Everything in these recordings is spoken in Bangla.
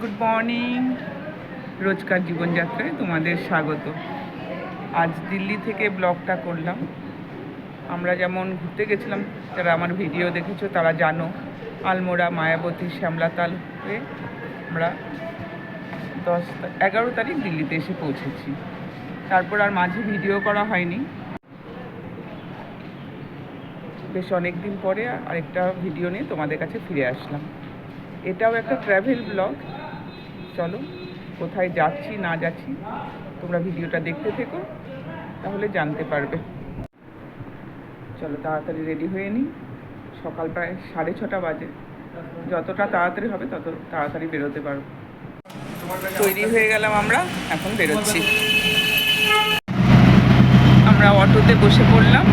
গুড মর্নিং রোজকার জীবনযাত্রায় তোমাদের স্বাগত। আজ দিল্লি থেকে ব্লগটা করলাম। আমরা যেমন ঘুরতে গেছিলাম, যারা আমার ভিডিও দেখেছ তারা জানো, আলমোড়া, মায়াবতী, শ্যামলাতাল হয়ে আমরা দশ, এগারো তারিখ দিল্লিতে এসে পৌঁছেছি। তারপর আর মাঝে ভিডিও করা হয়নি। বেশ অনেক দিন পরে আরেকটা ভিডিও নিয়ে তোমাদের কাছে ফিরে আসলাম। এটাও একটা ট্র্যাভেল ব্লগ চলো, কোথায় যাচ্ছি, না যাচ্ছি, তোমরা ভিডিওটা দেখতে থেকো, তাহলে জানতে পারবে। চলো, তাড়াতাড়ি রেডি হয়ে নিই। সকাল প্রায় সাড়ে ছটা বাজে। যতটা তাড়াতাড়ি হবে, তত তাড়াতাড়ি বেরোতে পারব তৈরি হয়ে গেলাম আমরা, এখন বেরোচ্ছি। আমরা অটোতে বসে পড়লাম,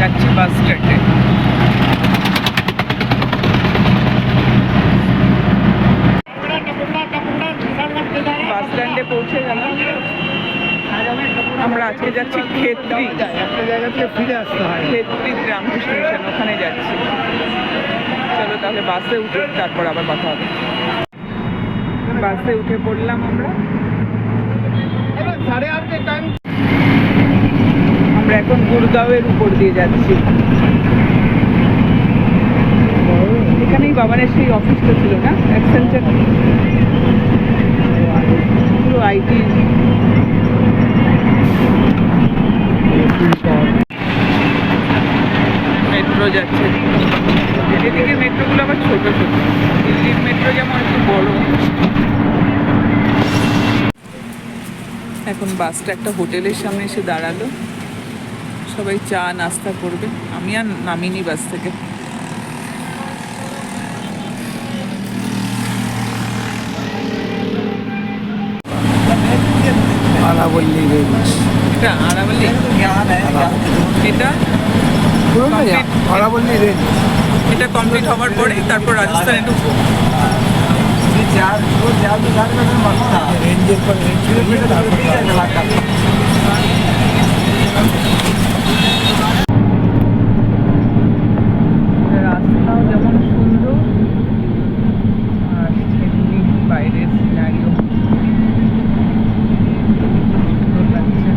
যাচ্ছি বাস স্ট্যান্ডে বাস স্ট্যান্ডে পৌঁছে গেলাম আমরা আজকে যাচ্ছি ক্ষেত্রী। একটা জায়গা থেকে ফিরে আসতে হয়। ক্ষেত্রী রামকৃষ্ণ মিশন ওখানে যাচ্ছি। চলো তাহলে বাসে উঠে তারপর আবার কথা হবে। বাসে উঠে পড়লাম আমরা। সাড়ে আটটে টাইম আমরা এখন গুরগাঁওয়ের উপর দিয়ে যাচ্ছি। এখানেই বাবানের সেই অফিসটা ছিল না? অ্যাক্সেঞ্চার পুরো আইটি। মেট্রো যাচ্ছে। এদিকে মেট্রোগুলো আবার ছোট ছোট। দিল্লির মেট্রো যেমন একটু বড়। এখন বাসটা একটা হোটেলের সামনে এসে দাঁড়াল। সবাই চা, নাস্তা করবে। আমি আর নামিনি বাস থেকে। আলাবল্লী রেঞ্জ এটা আরাবল্লি এটা আরাবল্লি রেঞ্জ এটা কমপ্লিট হওয়ার পরে তারপর রাজস্থানে ঢুকবো রেঞ্জের পর রেঞ্জ তারপর রাস্তাও যেমন সুন্দর আর সেমনি বাইরের সিনারিও সুন্দর লাগছে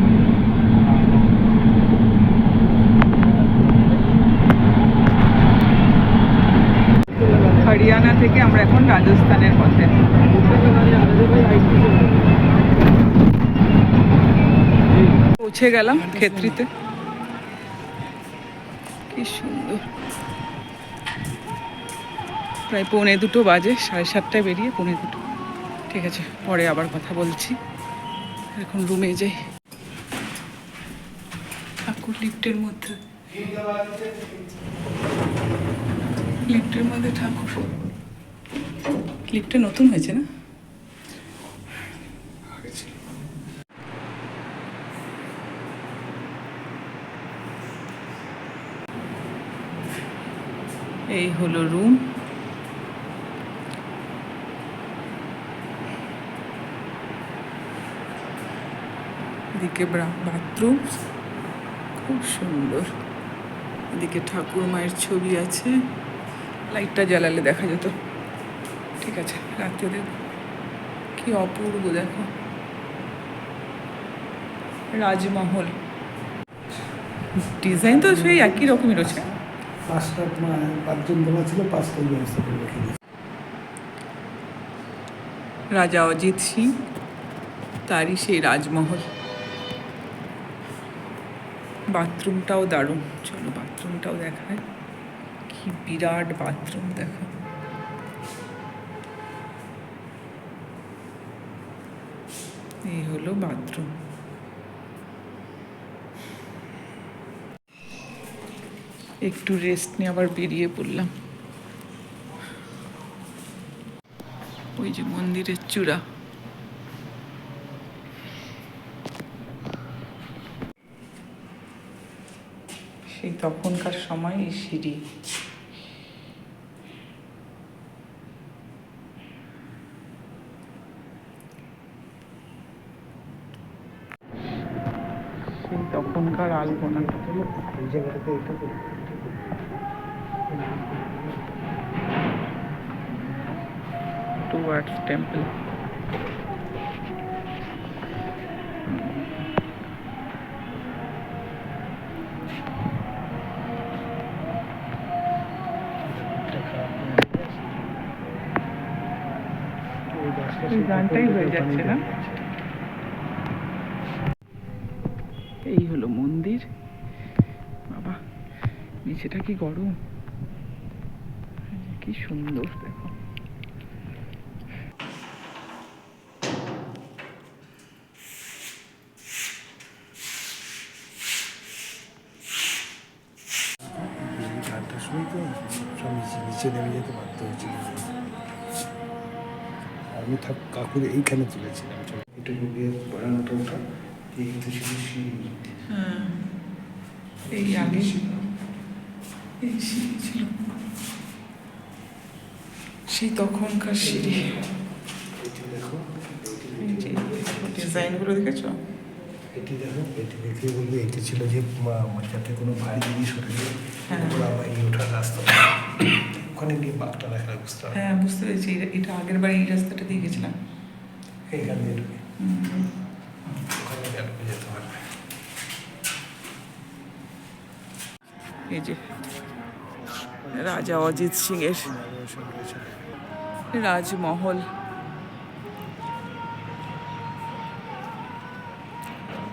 হরিয়ানা থেকে আমরা এখন রাজস্থানের পথে পৌঁছে গেলাম ক্ষেত্রিতে। কি সুন্দর। প্রায় পৌনে দুটো বাজে, সাড়ে সাতটায় বেরিয়ে পৌনে দুটো। ঠিক আছে, পরে আবার কথা বলছি। এখন রুমে যাই ঠাকুর লিফটের মধ্যে। লিফটের মধ্যে ঠাকুর। লিফটে নতুন হয়েছে না? এই হলো রুম এদিকে বাথরুম খুব সুন্দর। এদিকে ঠাকুর মায়ের ছবি আছে। লাইটটা জ্বালালে দেখা যেত। ঠিক আছে রাত্রে দেখ কি অপূর্ব, দেখো। রাজমহল। ডিজাইন তো সেই একই রকমই রয়েছে। পাঁচটা পাঁচজন দেওয়া ছিল পাঁচটাই ব্যবস্থা করে রেখে রাজা অজিত সিং, তারই সেই রাজমহল। বাথরুমটাও দারুণ। চলো বাথরুমটাও দেখায় কি বিরাট বাথরুম দেখো। এই হলো বাথরুম। একটু রেস্ট নিয়ে আবার বেরিয়ে পড়লাম। ওই যে মন্দিরের চূড়া। সেই তখনকার সময় এই সিঁড়ি। সেই তখনকার আলপনা। গানটাই হয়ে যাচ্ছে না? এই হলো মন্দির। বাবা নিচেটা কি গরম? কি সুন্দর দেখো। নিচে নেমে যেতে বাধ্য হয়েছিল আমি থাক কাকুর এইখানে তুলেছিলাম। এটুকু গিয়ে বারান্দাটা ওঠা এই তো ছিল সিঁড়ি। হ্যাঁ এই আগে এই সিঁড়ি ছিল। সেই তখনকার সিঁড়ি। ডিজাইনগুলো দেখেছ? এটি দেখো এটি দেখে বলবে এটি ছিল যে যাতে কোনো ভারী জিনিস হ্যাঁ। ওরা আবার এই ওঠার রাস্তা। ওখানে গিয়ে বাঘটা দেখা বুঝতে হ্যাঁ বুঝতে পেরেছি এটা- আগের বার এই রাস্তাটা দিয়ে গেছিলাম। এইখান দিয়ে ঢুকে। ওখানে যেতে পারবে এই যে রাজা অজিত সিং এর রাজমহল।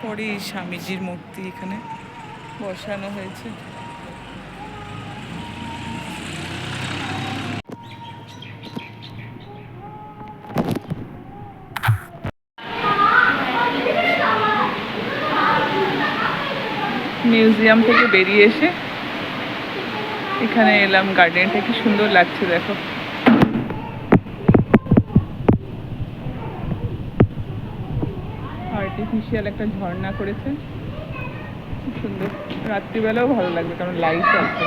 পরে স্বামীজির মূর্তি এখানে বসানো হয়েছে। মিউজিয়াম থেকে বেরিয়ে এসে এখানে এলাম গার্ডেনটা কি সুন্দর লাগছে দেখো। আর্টিফিশিয়াল একটা ঝর্ণা করেছে। খুব সুন্দর। রাত্রিবেলাও ভালো লাগবে, কারণ লাইট আছে।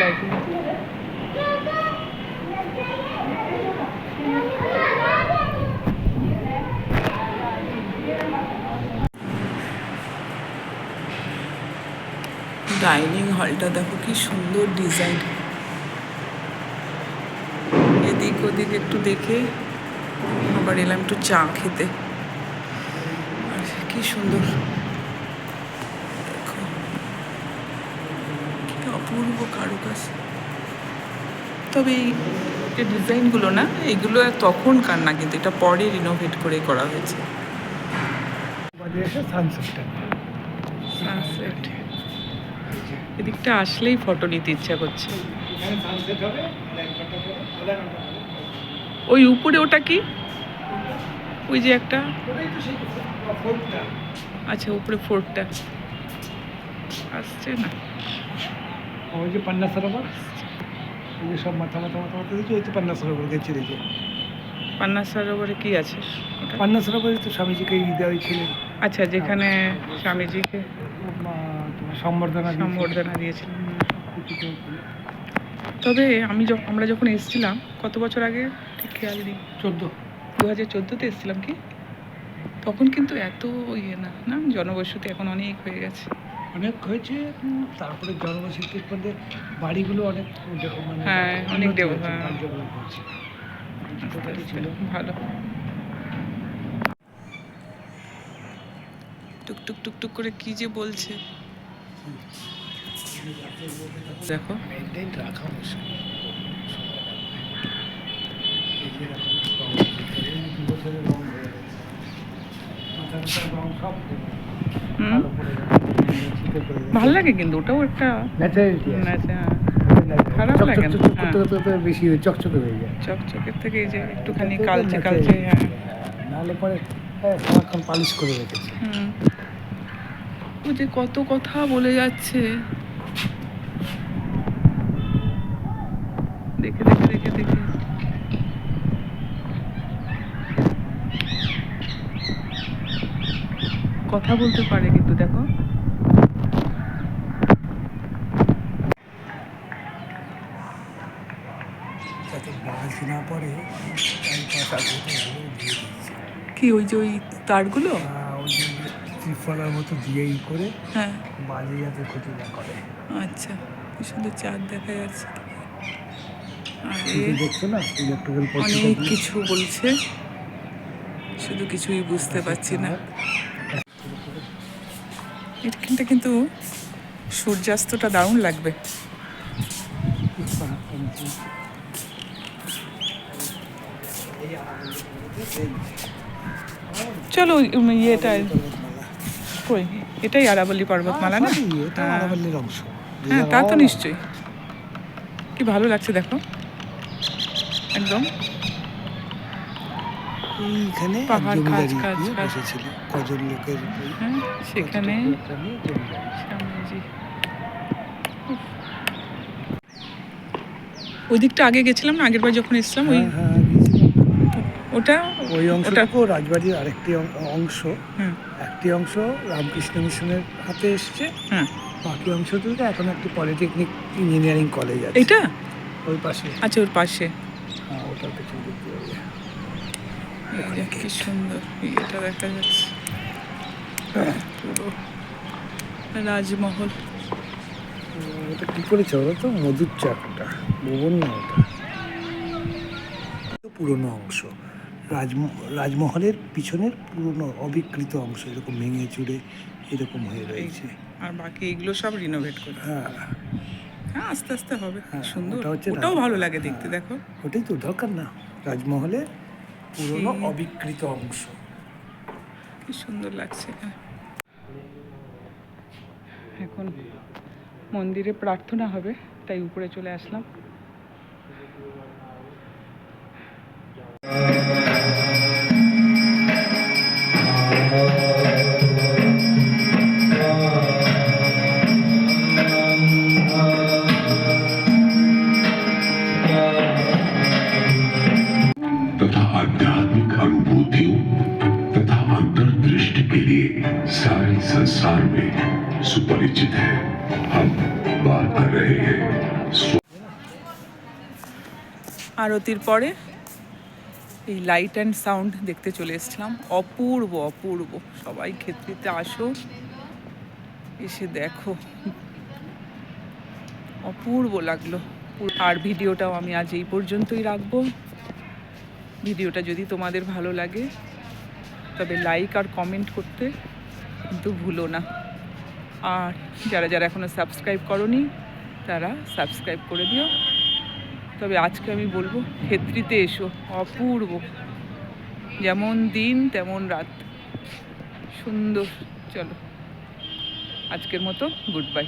লাইটিং ডাইনিং হলটা দেখো কি সুন্দর ডিজাইন। এদিক ওদিক একটু দেখে আবার এলাম একটু চা খেতে। আর কি সুন্দর। দেখো। কি অপূর্ব কারুকাজ। তবে এই যে ডিজাইনগুলো না এগুলো তখনকার না কিন্তু এটা পরে রিনোভেট করে করা হয়েছে। সানসেট এদিকটা আসলেই ফটো নিতে ইচ্ছা করছে। ওই উপরে ওটা কি? ওই যে একটা? আচ্ছা উপরে ফোর্টটা আসছে না। ওই যে পান্না সরোবর? ওই যে সব মাথা মাথা মাথা মাথা দিচ্ছে ওই তো পান্না সরোবর গেছে দেখে। পান্না সরোবরে কি আছে? পান্না সরোবরে তো স্বামীজিকে ই দেওয়া হয়েছিলেন আচ্ছা যেখানে স্বামীজিকে সম্বর্ধনা। সম্বর্ধনা দিয়েছিলেন। তবে আমি যখন আমরা যখন এসেছিলাম কত বছর আগে? ঠিক খেয়াল নেই। চোদ্দ। দু হাজার চোদ্দোতে এসেছিলাম কি? তখন কিন্তু এত ইয়ে না না? জনবসতি এখন অনেক হয়ে গেছে। অনেক হয়েছে তারপরে জনবসতির মধ্যে বাড়িগুলো অনেক মানে হ্যাঁ, অনেক হ্যাঁ। ভালো। টুকটুক টুকটুক করে কি যে বলছে। দেখো। মেনটেন রাখা মুশকিল। হয়ে। ভালো লাগে কিন্তু ওটাও একটা ন্যাচারালিটি হ্যাঁ। খারাপ লাগে না, হ্যাঁ। বেশি হয়ে চকচকে হয়ে যায়। চকচকের থেকে এই যে একটুখানি কালচে কালচে হ্যাঁ নাহলে পরে হ্যাঁ সারাক্ষণ পালিশ করে রেখেছে। হুম। ও যে কত কথা বলে যাচ্ছে। দেখে দেখে দেখে দেখে। কথা বলতে পারে কিন্তু দেখো। যাতে বাজ না পড়ে তাই পাশা কি ওই যে ওই তারগুলো? ওই যে ত্রিফলার মতো দিয়ে ই করে হ্যাঁ। বাজে যাতে ক্ষতি না করে। আচ্ছা কি সুন্দর চাঁদ দেখা যাচ্ছে। দেখছ না ইলেকট্রিক্যাল অনেক কিছু বলছে। শুধু কিছুই বুঝতে পারছি না। এখানটা কিন্তু সূর্যাস্তটা দারুণ লাগবে। চলো উম, ইয়েটা কই? এটাই আরাবল্লী পর্বতমালা না হ্যাঁ। আরাবল্লীর অংশ। হ্যাঁ তা তো নিশ্চয়ই। কি ভালো লাগছে দেখো। একদম। এইখানে পাহাড়, গাছ, বসেছিল। কজন লোকের হ্যাঁ সেখানে ওই দিকটা আগে গেছিলাম না? আগের বার যখন এসেছিলাম ওই হ্যাঁ। ওটা ওই ওটা অংশটুকু রাজবাড়ির আরেকটি অংশ। একটি অংশ রামকৃষ্ণ মিশনের হাতে এসছে। হ্যাঁ বাকি অংশটুকু এখন একটি পলিটেকনিক ইঞ্জিনিয়ারিং কলেজ আছে। এইটা? ওই পাশে। আচ্ছা ওর পাশে। হ্যাঁ ওটার পেছনে দেখতে পাবে কি সুন্দর এটা দেখা যাচ্ছে। পুরো রাজমহল। ওটা কি করেছে ওরা তো? মধুর চাকটা ভুবন না ওটা। তো পুরনো অংশ। রাজম রাজমহলের পিছনের পুরনো অবিকৃত অংশ এরকম ভেঙে চুরে এরকম হয়ে রয়েছে। আর বাকি এগুলো সব রিনোভেট করে। হ্যাঁ। হ্যাঁ আস্তে আস্তে হবে। হ্যাঁ, সুন্দর। ওটা ওটাও ভালো লাগে দেখতে দেখো। ওটাই তো দরকার না। রাজমহলের পুরনো অবিকৃত অংশ। কি সুন্দর লাগছে হ্যাঁ। এখন মন্দিরে প্রার্থনা হবে তাই উপরে চলে আসলাম। संसार में सुपरिचित है हम बात कर रहे हैं स्व- আরতির পরে এই লাইট অ্যান্ড সাউন্ড দেখতে চলে এসেছিলাম অপূর্ব অপূর্ব সবাই ক্ষেত্রিতে আসো এসে দেখো অপূর্ব লাগলো আর ভিডিওটাও আমি আজ এই পর্যন্তই রাখবো ভিডিওটা যদি তোমাদের ভালো লাগে তবে লাইক আর কমেন্ট করতে কিন্তু ভুলো না। আর যারা যারা এখনও সাবস্ক্রাইব করনি, তারা সাবস্ক্রাইব করে দিও। তবে আজকে আমি বলব, ক্ষেত্রিতে এসো, অপূর্ব। যেমন দিন, তেমন রাত। সুন্দর। চলো, আজকের মতো গুড বাই